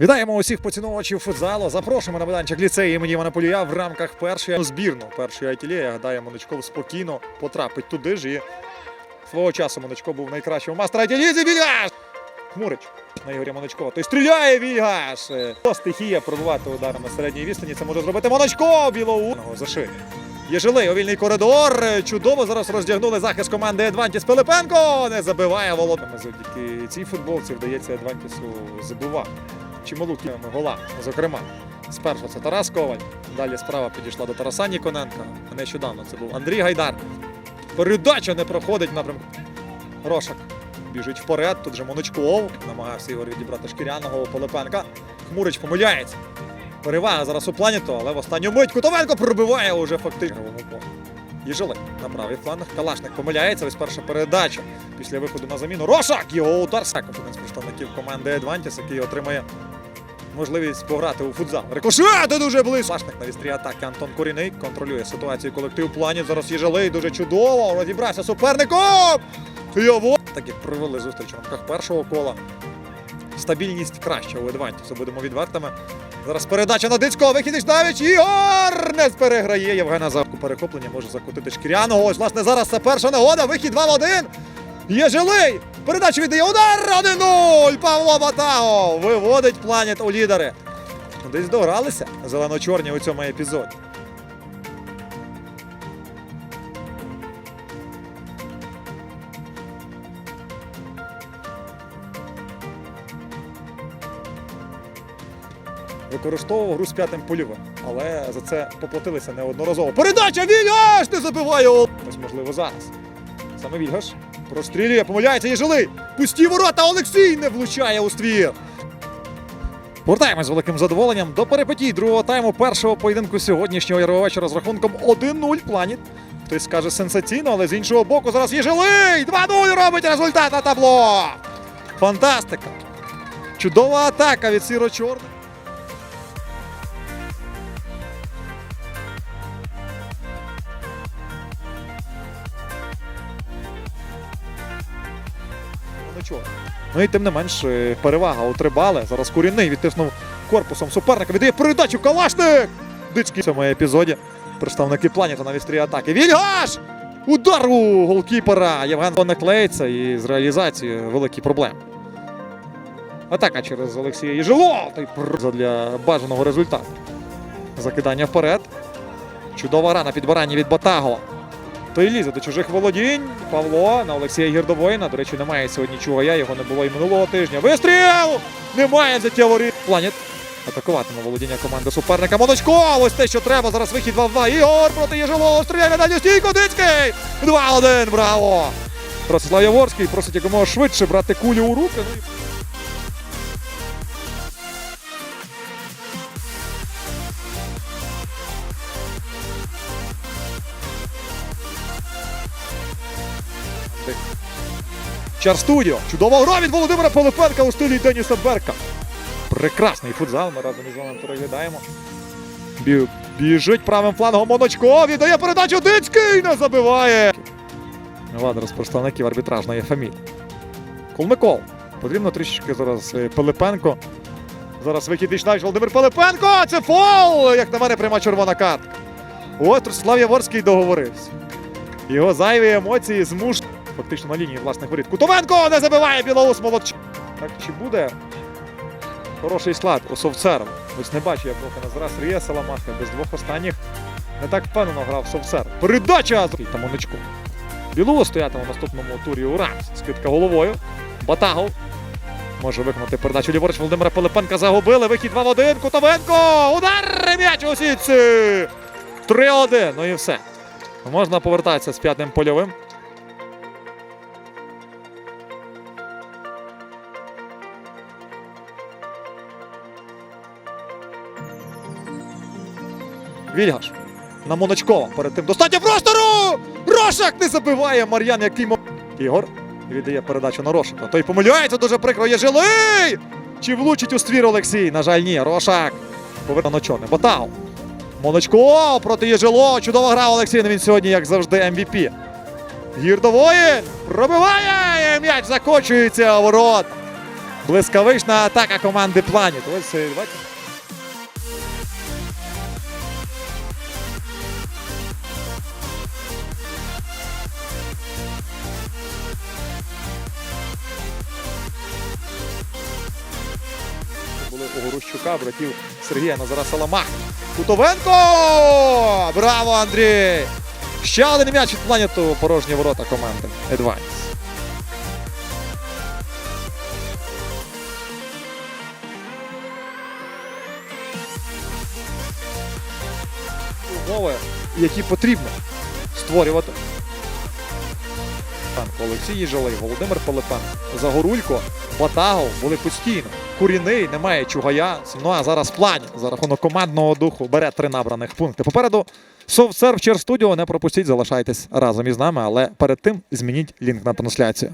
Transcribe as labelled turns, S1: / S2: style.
S1: Вітаємо усіх поціновувачів футзалу. Запрошуємо на майданчик ліцею імені Івана Полія в рамках першої збірну першої айтілі. Я гадаю, Моночков спокійно потрапить туди ж і свого часу Моночко був найкращим у мастера айтілізі. Вільгаш! Хмурич на Ігоря Моночкова. Той стріляє Вільгаш! Е, Стихія пробувати ударами середньої відстані. Це може зробити Моночко білоуного за шию. Єжилий у вільний коридор. Е, Чудово зараз роздягнули захист команди Едвантіс Пилипенко. Не забиває Володимир. Завдяки цій футболці вдається Едвантісу забивати чималу гола. Зокрема, спершу це Тарас Коваль. Далі справа підійшла до Тараса Ніконенка. А нещодавно це був Андрій Гайдар. Передача не проходить в напрямку. Рошак біжить вперед. Тут же Моночков. Намагався Ігор відібрати шкіряного у Пилипенка. Хмурич помиляється. Перевага зараз у планету, але в останню мить Кутовенко пробиває уже фактично. Єжилик на правий фланг. Калашник помиляється. Ось перша передача після виходу на заміну. Рошак! Його удар Сак, один з представників команди Едвантіс, який отримає можливість пограти у футзал. Рикошет дуже близько. Лашник на вістрі атаки Антон Куріний контролює ситуацію колектив плані. Зараз Єжилий дуже чудово. Розібрався суперником. Його так як провели зустріч у рамках першого кола. Стабільність краща у Едвантісу, будемо відвертими. Зараз передача на Дицького, вихід Іштавіч, Ігор не переграє Євгена Завку. Перехоплення може закотити шкіряного. Ось, власне, зараз це перша нагода. Вихід 2 в 1. Є жилий. Передачу віддає удар 1-0. Павло Батаго виводить планет у лідери. Десь догралися зелено-чорні у цьому епізоді. Використовував гру з п'ятим польовим, але за це поплатилися неодноразово. Передача Вільгаш не забиває! Ось можливо зараз. Саме Вільгаш прострілює, помиляється Єжилий. Пусті ворота Олексій не влучає у ствір. Повертаємось з великим задоволенням до перепитій другого тайму першого поєдинку сьогоднішнього ярового вечора з рахунком 1-0 планіт. Хтось скаже сенсаційно, але з іншого боку зараз Єжилий! 2-0 робить результат на табло! Фантастика! Чудова атака від сіро-чорних. Ну? Ну і тим не менш, е, перевага у. Зараз Куріний відтиснув корпусом суперника. Віддає передачу Калашник! Дицький в цьому епізоді. Представники планета на вістрі атаки. Вільгаш! Удар у голкіпера! Євген не клеїться і з реалізацією великі проблеми. Атака через Олексія Єжило. Той пр- для бажаного результату. Закидання вперед. Чудова рана підбирання від Батагова. Той лізе до чужих володінь. Павло на Олексія Гірдовоїна. До речі, немає сьогодні чугая, його не було і минулого тижня. Вистріл! Немає взяття воріт. Планет. Атакуватиме володіння команди суперника. Моночко! Ось те, що треба. Зараз вихід 2-2. Ігор проти Єжилого. Стріляє на дальню стійку. Дицький! 2-1. Браво! Ростислав Яворський просить якомога швидше брати кулю у руки. І... Чар студіо. Чудова гра від Володимира Пилипенка у стилі Деніса Берка. Прекрасний футзал. Ми разом із вами переглядаємо. Бі... Біжить правим флангом Моночко. Віддає передачу Дицький не забиває. З представників арбітражної фамілії. Колмикол. Потрібно трішечки зараз е, Пилипенко. Зараз вихід Ішнавич Володимир Пилипенко. Це фол! Як на мене, пряма червона картка. От Ростислав Яворський договорився. Його зайві емоції змушують. Фактично на лінії власних воріт. Кутовенко не забиває Білоус молодч. Так чи буде хороший склад у Совцеров? Ось не бачу я поки назира Сергія Саламаха. Без двох останніх не так впевнено грав Совцер. Передача! Та Моничко. Білоус стоятиме в наступному турі у Рамс. Скидка головою. Батагов. Може виконати передачу ліворуч Володимира Пилипенка. Загубили. Вихід 2 в 1. Кутовенко! Удар! М'яч у сітці! 3-1. Ну і все. Можна повертатися з п'ятим польовим. Вільгаш. На Моночкова. Перед тим достатньо простору! Рошак не забиває Мар'ян, який мо... Ігор віддає передачу на Рошака. Той помиляється дуже прикро. Є жилий! Чи влучить у ствір Олексій? На жаль, ні. Рошак. Повернув на чорне. Батау. Моночко проти Єжило. Чудова гра Олексій. Він сьогодні, як завжди, MVP. Гірдовоїн пробиває! М'яч закочується ворот. Блискавична атака команди Планіт. Ось е, Горущука, братів Сергія Назара Саламах. Кутовенко! Браво, Андрій! Ще один м'яч від планету порожні ворота команди Едванс. Умови, які потрібно створювати. Олексій Їжалий, Володимир Пилипенко, Загорулько, Батагов були постійно. Куріний, немає Чугая. Ну а зараз плані за рахунок командного духу бере три набраних пункти. Попереду Cheer Studio. Не пропустіть, залишайтесь разом із нами, але перед тим змініть лінк на трансляцію.